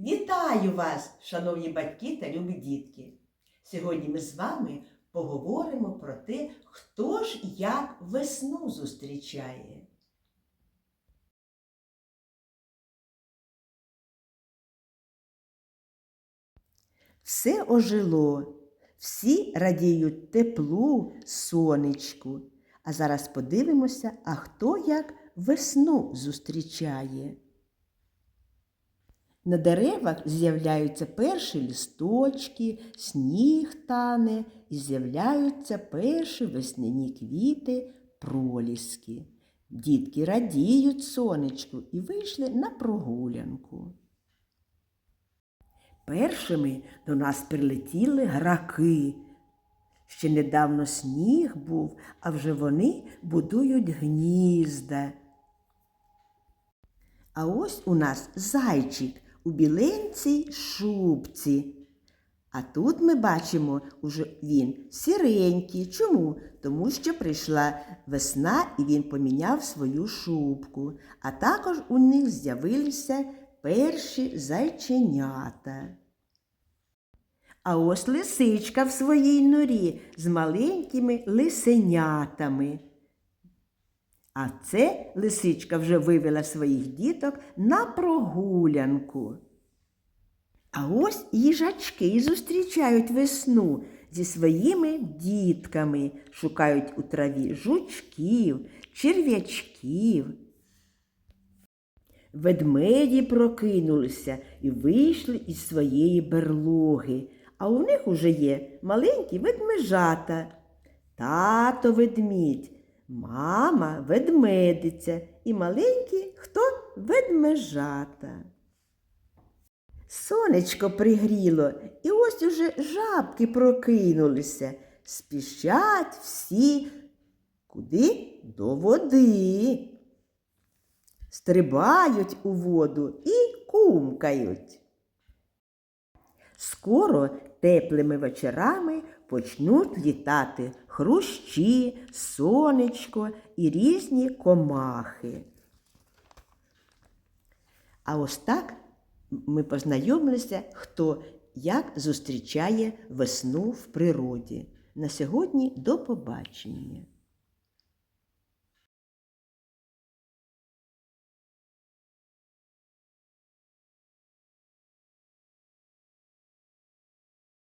Вітаю вас, шановні батьки та любі дітки! Сьогодні ми з вами поговоримо про те, хто ж як весну зустрічає. Все ожило, всі радіють теплу, сонечку. А зараз подивимося, а хто як весну зустрічає. На деревах з'являються перші лісточки, сніг тане і з'являються перші весняні квіти, проліски. Дітки радіють сонечку і вийшли на прогулянку. Першими до нас прилетіли граки. Ще недавно сніг був, а вже вони будують гнізда. А ось у нас зайчик у біленцій шубці. А тут ми бачимо уже він сіренький. Чому? Тому що прийшла весна і він поміняв свою шубку. А також у них з'явилися перші зайченята. А ось лисичка в своїй норі з маленькими лисенятами. А це лисичка вже вивела своїх діток на прогулянку. А ось їжачки зустрічають весну зі своїми дітками, шукають у траві жучків, черв'ячків. Ведмеді прокинулися і вийшли із своєї берлоги, а у них уже є маленькі ведмежата. Тато ведмідь, мама ведмедиця і маленькі хто ведмежата. Сонечко пригріло, і ось уже жабки прокинулися. Спішать всі куди? До води. Стрибають у воду і кумкають. Скоро теплими вечорами почнуть літати хрущі, сонечко і різні комахи. А ось так ми познайомилися, хто як зустрічає весну в природі. На сьогодні до побачення.